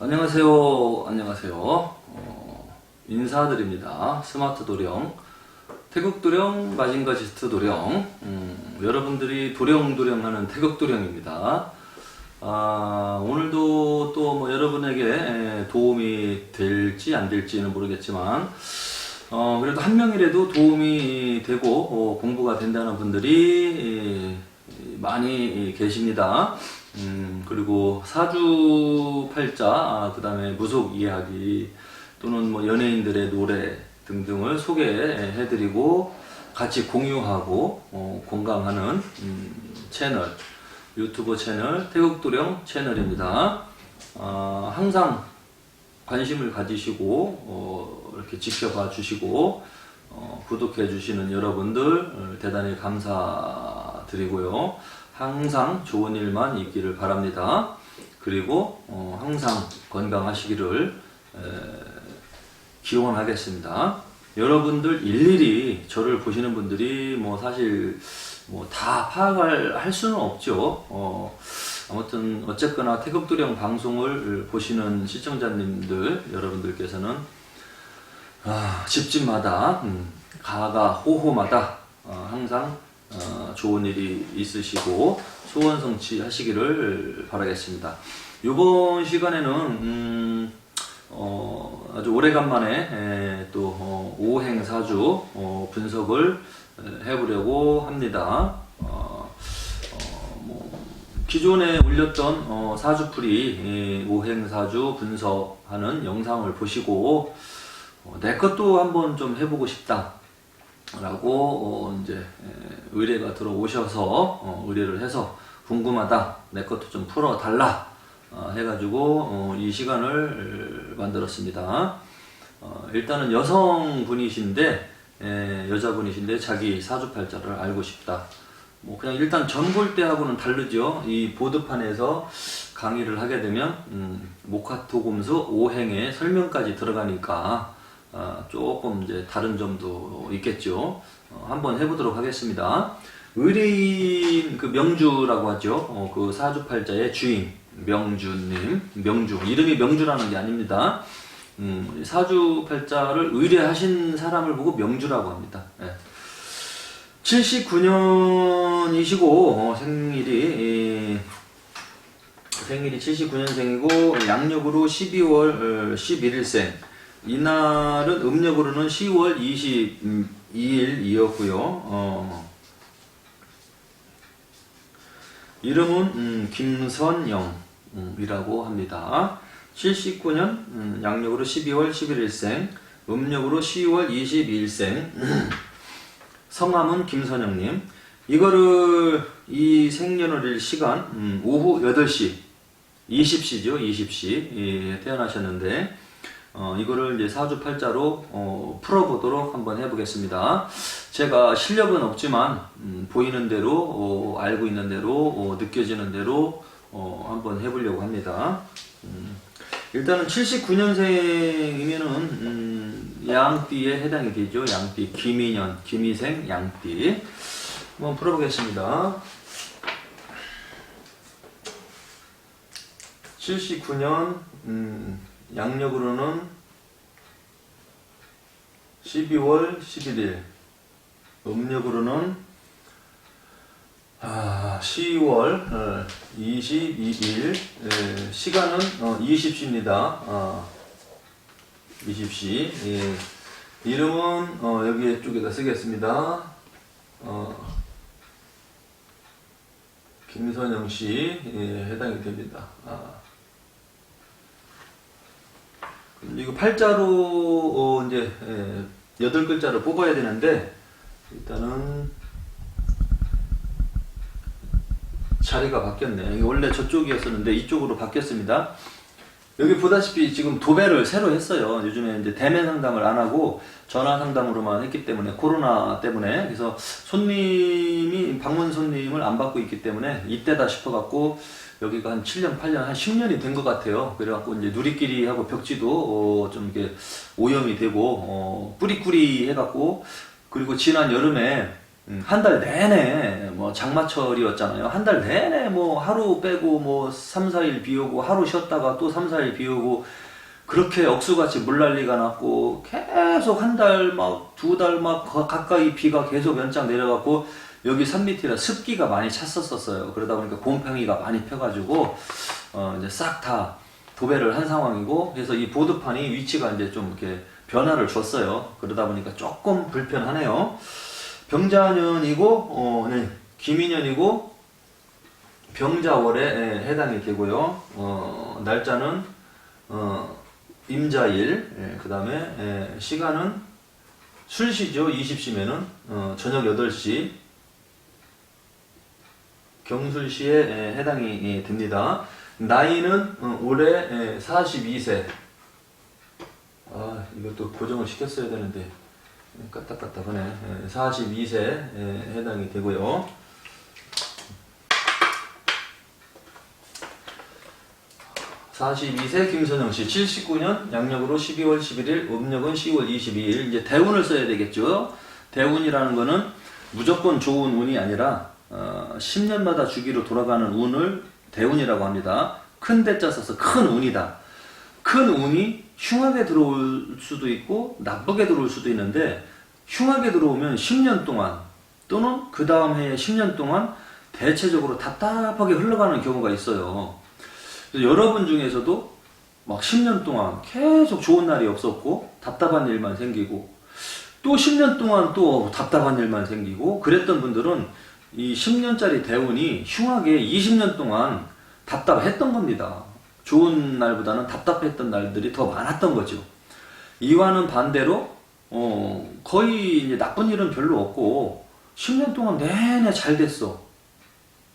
안녕하세요. 안녕하세요. 어, 인사드립니다. 스마트 도령, 태국 도령, 마징가 지스트 도령. 음, 여러분들이 도령 도령 하는 태국 도령입니다. 아, 오늘도 또 뭐 여러분에게 에, 도움이 될지 안 될지는 모르겠지만, 어, 그래도 한 명이라도 도움이 되고 어, 공부가 된다는 분들이 에, 많이 계십니다. 음, 그리고 사주팔자, 그 다음에 무속 이야기, 또는 뭐 연예인들의 노래 등등을 소개해드리고 같이 공유하고 어, 공감하는 음, 채널, 유튜브 채널, 태국도령 채널입니다. 아, 항상 관심을 가지시고 어, 이렇게 지켜봐 주시고 어, 구독해 주시는 여러분들 어, 대단히 감사드리고요. 항상 좋은 일만 있기를 바랍니다. 그리고 어, 항상 건강하시기를 에, 기원하겠습니다. 여러분들 일일이 저를 보시는 분들이 뭐 사실 뭐 다 파악을 할 수는 없죠. 어, 아무튼 어쨌거나 태극도령 방송을 보시는 시청자님들 여러분들께서는 아, 집집마다 음, 가가 호호마다 어, 항상 어, 좋은 일이 있으시고 소원 성취하시기를 바라겠습니다. 이번 시간에는 음, 어, 아주 오래간만에 에, 또 어, 오행사주 어, 분석을 에, 해보려고 합니다. 어, 어, 뭐, 기존에 올렸던 어, 사주풀이 이 오행사주 분석하는 영상을 보시고 어, 내 것도 한번 좀 해보고 싶다. 라고 어, 이제 에, 의뢰가 들어오셔서 어, 의뢰를 해서 궁금하다 내 것도 좀 풀어 달라 어, 해가지고 어, 이 시간을 만들었습니다. 어, 일단은 여성분이신데 에, 여자분이신데 자기 사주팔자를 알고 싶다. 뭐 그냥 일단 전볼 때하고는 다르죠. 이 보드판에서 강의를 하게 되면 음, 모카토금수 5행의 설명까지 들어가니까 아, 조금 이제 다른 점도 있겠죠. 어, 한번 해보도록 하겠습니다. 의뢰인 그 명주라고 하죠. 어, 그 사주팔자의 주인 명주님, 명주 이름이 명주라는 게 아닙니다. 음, 사주팔자를 의뢰하신 사람을 보고 명주라고 합니다. 예. 79년이시고 어, 생일이 예, 생일이 79년생이고 양력으로 12월 11일생. 이날은 음력으로는 10월 22일이었고요. 어, 이름은 음, 김선영이라고 합니다. 79년 음, 양력으로 12월 11일생, 음력으로 10월 22일생. 성함은 김선영님. 이거를 이 생년월일 시간 음, 오후 8시 20시죠 20시 예, 태어나셨는데 어, 이거를 이제 사주팔자로 어, 풀어보도록 한번 해보겠습니다. 제가 실력은 없지만 음, 보이는 대로 어, 알고 있는 대로 어, 느껴지는 대로 어, 한번 해보려고 합니다. 음, 일단은 79년생이면은 음, 양띠에 해당이 되죠. 양띠 김인년, 김희생, 양띠 한번 풀어보겠습니다. 79년 음, 양력으로는 12월 11일, 음력으로는 아, 10월 어, 22일, 예, 시간은 어, 20시입니다. 어, 20시. 예. 이름은 어, 여기 쪽에다 쓰겠습니다. 어, 김선영 씨 예, 해당이 됩니다. 아. 이거 팔자로 어, 이제 예, 여덟 글자를 뽑아야 되는데 일단은 자리가 바뀌었네. 이게 원래 저쪽이었었는데 이쪽으로 바뀌었습니다. 여기 보다시피 지금 도배를 새로 했어요. 요즘에 이제 대면 상담을 안 하고 전화 상담으로만 했기 때문에 코로나 때문에 그래서 손님이 방문 손님을 안 받고 있기 때문에 이때다 싶어 갖고 여기가 한 7년, 8년, 한 10년이 된 것 같아요. 그래갖고 이제 누리끼리하고 벽지도 어, 좀 이렇게 오염이 되고 어, 뿌리꾸리 해갖고 그리고 지난 여름에 음, 한달 내내 뭐 장마철이었잖아요. 한 달 내내 뭐 하루 빼고 뭐 3, 4일 비 오고 하루 쉬었다가 또 3, 4일 비 오고 그렇게 억수같이 물난리가 났고 계속 한 달 막 두 달 막 가까이 비가 계속 연장 내려갔고 여기 산 밑이라 습기가 많이 찼었었어요. 그러다 보니까 곰팡이가 많이 펴가지고 어 이제 싹 다 도배를 한 상황이고 그래서 이 보드판이 위치가 이제 좀 이렇게 변화를 줬어요. 그러다 보니까 조금 불편하네요. 병자년이고 어, 네, 김인년이고 병자월에 예, 해당이 되고요. 어, 날짜는 어, 임자일, 예, 그 다음에 시간은 술시죠. 20시면은 어, 저녁 8시 경술시에 예, 해당이 예, 됩니다. 나이는 어, 올해 예, 42세. 아, 이것도 고정을 시켰어야 되는데 까딱까딱하네. 예, 42세 해당이 되고요. (42세) 김선영 씨, (79년) 양력으로 (12월 11일) 음력은 (10월 22일) 이제 대운을 써야 되겠죠 대운이라는 거는 무조건 좋은 운이 아니라 어, 10년마다 주기로 돌아가는 운을 대운이라고 합니다 큰 대자 써서 큰 운이다 큰 운이 흉하게 들어올 수도 있고 나쁘게 들어올 수도 있는데 흉하게 들어오면 10년 동안 또는 그 다음 해에 10년 동안 대체적으로 답답하게 흘러가는 경우가 있어요. 여러분 중에서도 막 10년 동안 계속 좋은 날이 없었고 답답한 일만 생기고 또 10년 동안 또 답답한 일만 생기고 그랬던 분들은 이 10년짜리 대운이 흉하게 20년 동안 답답했던 겁니다. 좋은 날보다는 답답했던 날들이 더 많았던 거죠. 이와는 반대로 어, 거의 이제 나쁜 일은 별로 없고 10년 동안 내내 잘 됐어.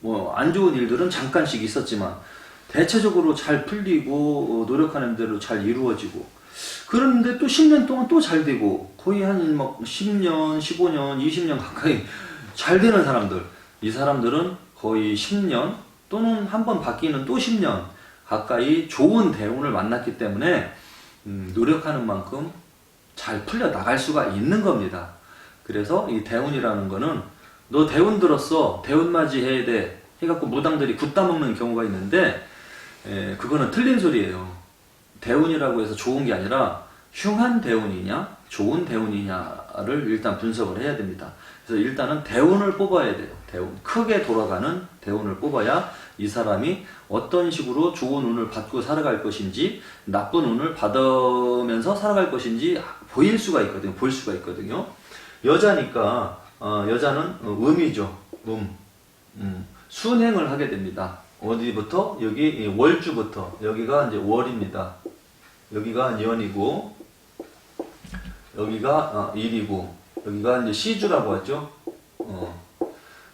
뭐 안 좋은 일들은 잠깐씩 있었지만 대체적으로 잘 풀리고 어, 노력하는 대로 잘 이루어지고 그런데 또 10년 동안 또 잘 되고 거의 한 막 10년, 15년, 20년 가까이 잘 되는 사람들 이 사람들은 거의 10년 또는 한 번 바뀌는 또 10년 가까이 좋은 대운을 만났기 때문에 음, 노력하는 만큼 잘 풀려 나갈 수가 있는 겁니다. 그래서 이 대운이라는 거는 너 대운 들었어 대운 맞이해야 돼 해갖고 무당들이 굳다 먹는 경우가 있는데 에, 그거는 틀린 소리예요. 대운이라고 해서 좋은 게 아니라 흉한 대운이냐 좋은 대운이냐 를 일단 분석을 해야 됩니다. 그래서 일단은 대운을 뽑아야 돼요. 대운 크게 돌아가는 대운을 뽑아야 이 사람이 어떤 식으로 좋은 운을 받고 살아갈 것인지 나쁜 운을 받으면서 살아갈 것인지 보일 수가 있거든요. 볼 수가 있거든요. 여자니까 어, 여자는 어, 음이죠. 음. 음. 순행을 하게 됩니다. 어디부터? 여기 이 월주부터 여기가 이제 월입니다. 여기가 연이고 여기가 어, 일이고 여기가 이제 시주라고 하죠. 어.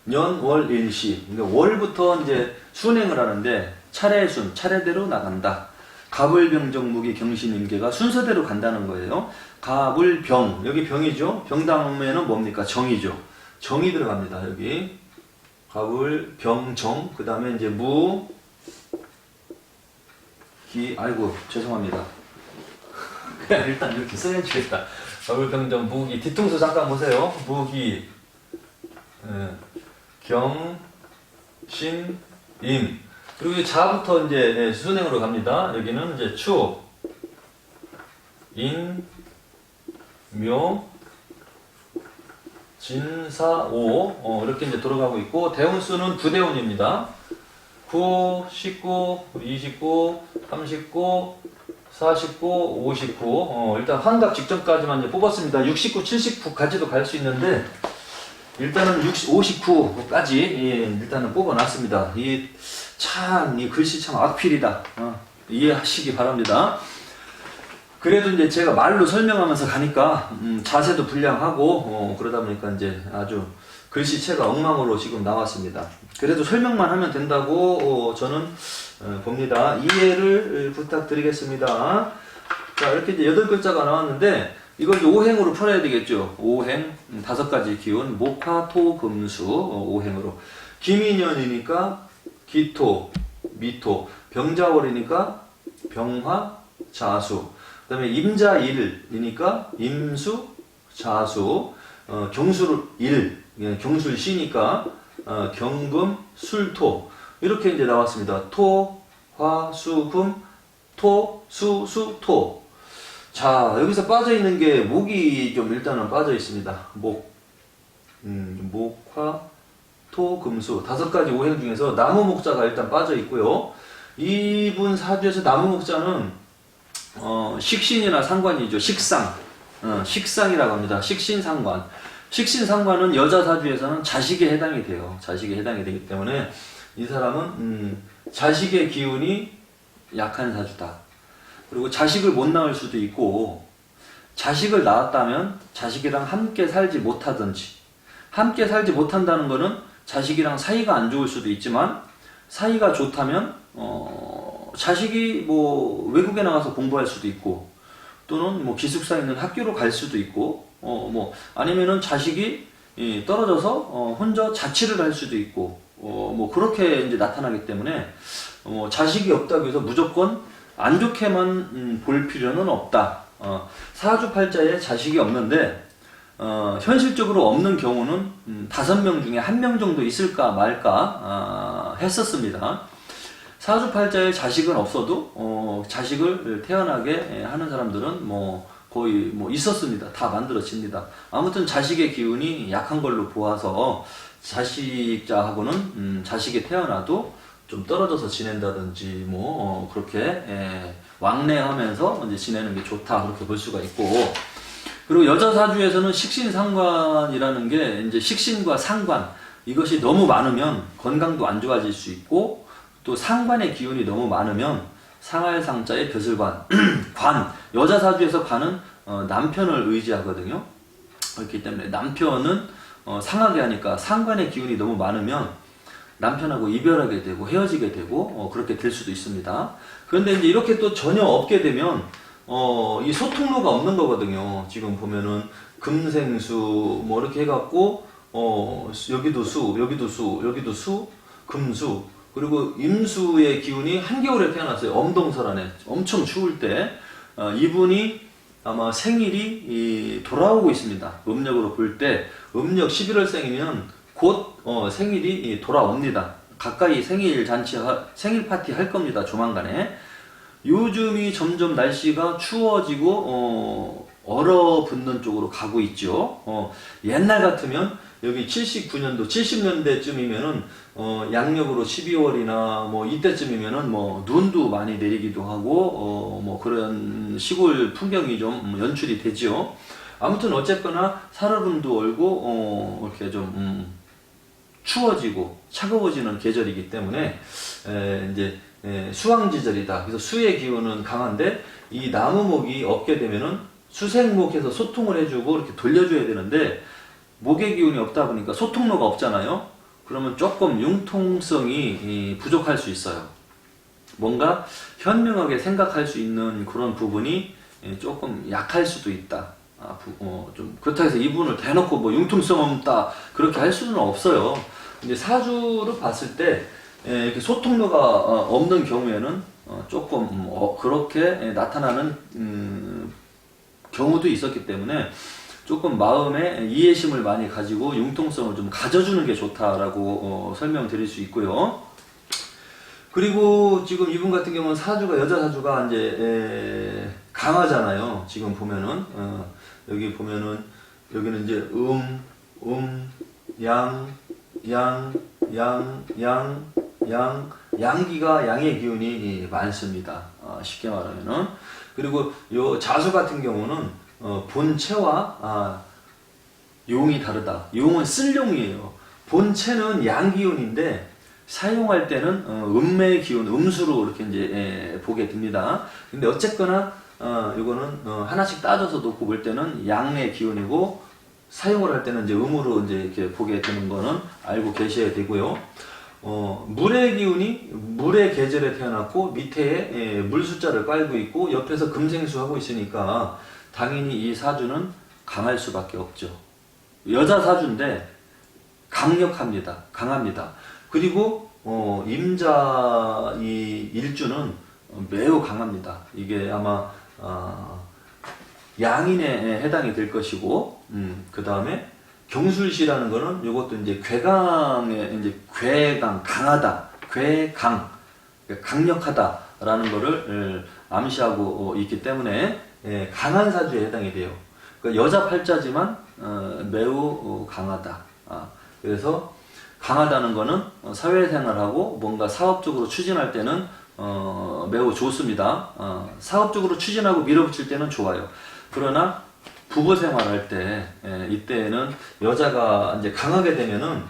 년, 월, 일, 시. 그러니까 월부터 이제 순행을 하는데 차례 순, 차례대로 나간다. 갑을병정 무기 경신 임계가 순서대로 간다는 거예요. 갑을병, 여기 병이죠. 병 다음에는 뭡니까? 정이죠. 정이 들어갑니다. 여기 갑을병정, 그 다음에 이제 무, 기, 아이고 죄송합니다. 일단 이렇게 써야겠다. 갑을병정, 무기, 뒤통수 잠깐 보세요. 무기, 예, 경, 신, 임. 그리고 이 자부터 이제 예, 순행으로 갑니다. 여기는 이제 추, 인, 묘, 진사, 오. 어, 이렇게 이제 돌아가고 있고, 대운수는 부대운입니다. 9, 19, 29, 39, 49, 59. 어, 일단 환갑 직전까지만 이제 뽑았습니다. 69, 79까지도 갈 수 있는데, 일단은 60, 59까지 예, 일단은 뽑아놨습니다. 이 참 이 글씨 참 악필이다. 어, 이해하시기 바랍니다. 그래도 이제 제가 말로 설명하면서 가니까 음, 자세도 불량하고 어, 그러다 보니까 이제 아주 글씨체가 엉망으로 지금 나왔습니다. 그래도 설명만 하면 된다고 어, 저는 어, 봅니다. 이해를 부탁드리겠습니다. 자 이렇게 이제 여덟 글자가 나왔는데 이걸 이제 오행으로 풀어야 되겠죠. 오행 음, 다섯 가지 기운 목화 토 금수 어, 오행으로 김인년이니까 기토 미토 병자월이니까 병화 자수 그 다음에 임자일이니까 임수 자수 어, 경술 예, 경술 시니까 어, 경금, 술, 토 이렇게 이제 나왔습니다. 토, 화, 수, 금, 토, 수, 수, 토. 자 여기서 빠져 있는 게 목이 좀 일단은 빠져 있습니다. 목, 음, 목, 화, 토, 금 수 다섯 가지 오행 중에서 나무 목자가 일단 빠져 있고요. 이분 사주에서 나무 목자는 어, 식신이나 상관이죠. 식상, 어, 식상이라고 합니다. 식신상관. 식신상관은 여자 사주에서는 자식에 해당이 돼요. 자식에 해당이 되기 때문에 이 사람은 음, 자식의 기운이 약한 사주다. 그리고 자식을 못 낳을 수도 있고 자식을 낳았다면 자식이랑 함께 살지 못하든지 함께 살지 못한다는 거는 자식이랑 사이가 안 좋을 수도 있지만 사이가 좋다면 어, 자식이 뭐 외국에 나가서 공부할 수도 있고 또는 뭐 기숙사 있는 학교로 갈 수도 있고 어 뭐 아니면은 자식이 이, 떨어져서 어, 혼자 자취를 할 수도 있고 어 뭐 그렇게 이제 나타나기 때문에 어, 자식이 없다고 해서 무조건 안 좋게만 음, 볼 필요는 없다. 어, 사주팔자에 자식이 없는데 어, 현실적으로 없는 경우는 음, 다섯 명 중에 한 명 정도 있을까 말까 아, 했었습니다. 사주팔자에 자식은 없어도 어, 자식을 태어나게 하는 사람들은 뭐 거의 뭐 있었습니다. 다 만들어집니다. 아무튼 자식의 기운이 약한 걸로 보아서 자식자하고는 음, 자식이 태어나도 좀 떨어져서 지낸다든지 뭐 어, 그렇게 예, 왕래하면서 이제 지내는 게 좋다 그렇게 볼 수가 있고 그리고 여자 사주에서는 식신상관이라는 게 이제 식신과 상관 이것이 너무 많으면 건강도 안 좋아질 수 있고 또 상관의 기운이 너무 많으면 상할 상자의 벼슬관 관 여자 사주에서 관은 어, 남편을 의지하거든요. 그렇기 때문에 남편은 어, 상하게 하니까 상관의 기운이 너무 많으면 남편하고 이별하게 되고 헤어지게 되고 어, 그렇게 될 수도 있습니다. 그런데 이제 이렇게 또 전혀 없게 되면 어, 이 소통로가 없는 거거든요. 지금 보면은 금생수 뭐 이렇게 해갖고 어, 여기도 수, 여기도 수, 여기도 수, 금수 그리고 임수의 기운이 한겨울에 태어났어요. 엄동설안에 엄청 추울 때 어, 이분이 아마 생일이 이, 돌아오고 있습니다. 음력으로 볼 때 음력 11월생이면 곧 어, 생일이 이, 돌아옵니다. 가까이 생일 잔치 하- 생일 파티 할 겁니다. 조만간에 요즘이 점점 날씨가 추워지고 어, 얼어붙는 쪽으로 가고 있죠. 어, 옛날 같으면 여기 79년도, 70년대쯤이면은 어, 양력으로 12월이나 뭐 이때쯤이면은 뭐 눈도 많이 내리기도 하고 어, 뭐 그런 시골 풍경이 좀 연출이 되지요. 아무튼 어쨌거나 살얼음도 얼고 어, 이렇게 좀 음, 추워지고 차가워지는 계절이기 때문에 에, 이제 에, 수황지절이다. 그래서 수의 기운은 강한데 이 나무목이 없게 되면은 수생목해서 소통을 해주고 이렇게 돌려줘야 되는데 목의 기운이 없다 보니까 소통로가 없잖아요. 그러면 조금 융통성이 이, 부족할 수 있어요. 뭔가 현명하게 생각할 수 있는 그런 부분이 예, 조금 약할 수도 있다. 아, 부- 어, 좀 그렇다 해서 이분을 대놓고 뭐 융통성 없다 그렇게 할 수는 없어요. 근데 사주를 봤을 때 예, 이렇게 소통로가 어, 없는 경우에는 어, 조금 음, 어, 그렇게 예, 나타나는 음, 경우도 있었기 때문에 조금 마음에 이해심을 많이 가지고 융통성을 좀 가져주는 게 좋다라고 어, 설명드릴 수 있고요. 그리고 지금 이분 같은 경우는 사주가 여자 사주가 이제 에, 강하잖아요. 지금 보면은 어, 여기 보면은 여기는 이제 음, 음, 양, 양, 양, 양, 양, 양기가 양의 기운이 많습니다. 어, 쉽게 말하면은 그리고 요 자수 같은 경우는 어, 본체와 아, 용이 다르다. 용은 쓸 용이에요. 본체는 양 기운인데 사용할 때는 어, 음매의 기운, 음수로 이렇게 이제 예, 보게 됩니다. 근데 어쨌거나 어, 이거는 어, 하나씩 따져서 놓고 볼 때는 양의 기운이고 사용을 할 때는 이제 음으로 이제 이렇게 보게 되는 거는 알고 계셔야 되고요. 어, 물의 기운이 물의 계절에 태어났고 밑에 예, 물 숫자를 깔고 있고 옆에서 금생수 하고 있으니까 당연히 이 사주는 강할 수밖에 없죠. 여자 사주인데 강력합니다. 강합니다. 그리고 어, 임자 이 일주는 어, 매우 강합니다. 이게 아마 어, 양인에 해당이 될 것이고 그 다음에 경술시라는 거는 이것도 이제 괴강의 이제 괴강 강하다 괴강 강력하다라는 거를 에, 암시하고 어, 있기 때문에 예, 강한 사주에 해당이 돼요. 그러니까 여자 팔자지만 어, 매우 어, 강하다. 아, 그래서 강하다는 거는 어, 사회생활하고 뭔가 사업적으로 추진할 때는 어, 매우 좋습니다. 어, 사업적으로 추진하고 밀어붙일 때는 좋아요. 그러나 부부 생활할 때 예, 이때는 여자가 이제 강하게 되면은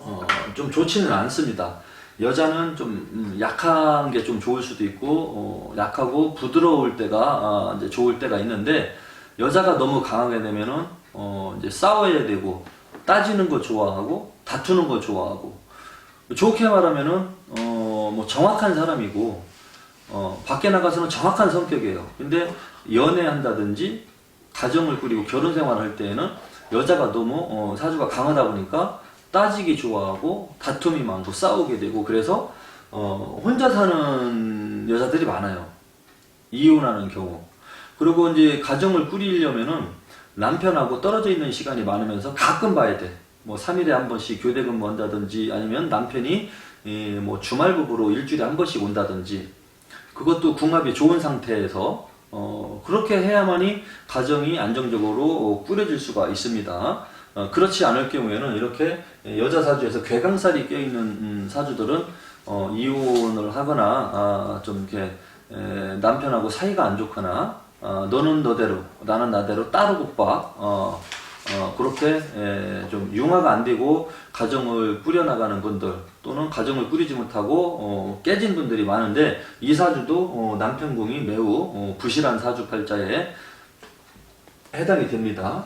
어, 좀 좋지는 않습니다. 여자는 좀 음, 약한 게 좀 좋을 수도 있고 어, 약하고 부드러울 때가 아, 이제 좋을 때가 있는데 여자가 너무 강하게 되면은 어, 이제 싸워야 되고 따지는 거 좋아하고 다투는 거 좋아하고 좋게 말하면은 어, 뭐 정확한 사람이고 어, 밖에 나가서는 정확한 성격이에요. 근데 연애한다든지 가정을 꾸리고 결혼 생활을 할 때에는 여자가 너무 어, 사주가 강하다 보니까 따지기 좋아하고 다툼이 많고 싸우게 되고 그래서 어, 혼자 사는 여자들이 많아요. 이혼하는 경우. 그리고 이제 가정을 꾸리려면은 남편하고 떨어져 있는 시간이 많으면서 가끔 봐야 돼. 뭐 3일에 한 번씩 교대 근무한다든지 아니면 남편이 예, 뭐 주말 부부로 일주일에 한 번씩 온다든지 그것도 궁합이 좋은 상태에서 어, 그렇게 해야만이 가정이 안정적으로 어, 꾸려질 수가 있습니다. 어, 그렇지 않을 경우에는 이렇게 여자 사주에서 괴강살이 껴있는 음, 사주들은 어, 이혼을 하거나 아, 좀 이렇게 에, 남편하고 사이가 안 좋거나 어, 너는 너대로 나는 나대로 따르고 봐 어, 어, 그렇게 에, 좀 융화가 안 되고 가정을 꾸려나가는 분들 또는 가정을 꾸리지 못하고 어, 깨진 분들이 많은데 이 사주도 어, 남편궁이 매우 어, 부실한 사주팔자에 해당이 됩니다.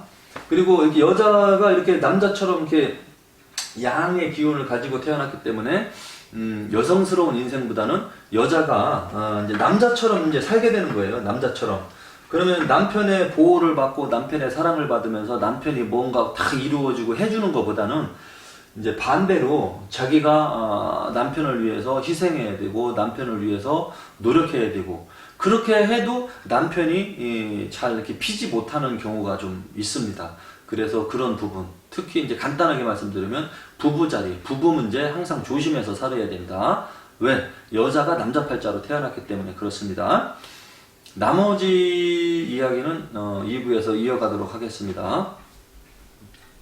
그리고 이렇게 여자가 이렇게 남자처럼 이렇게 양의 기운을 가지고 태어났기 때문에 음, 여성스러운 인생보다는 여자가 어, 이제 남자처럼 이제 살게 되는 거예요. 남자처럼. 그러면 남편의 보호를 받고 남편의 사랑을 받으면서 남편이 뭔가 다 이루어지고 해주는 것보다는 이제 반대로 자기가 아, 남편을 위해서 희생해야 되고 남편을 위해서 노력해야 되고 그렇게 해도 남편이 이, 잘 이렇게 피지 못하는 경우가 좀 있습니다. 그래서 그런 부분 특히 이제 간단하게 말씀드리면 부부 자리 부부 문제 항상 조심해서 살아야 된다. 왜 여자가 남자 팔자로 태어났기 때문에 그렇습니다. 나머지 이야기는 어, 2부에서 이어가도록 하겠습니다.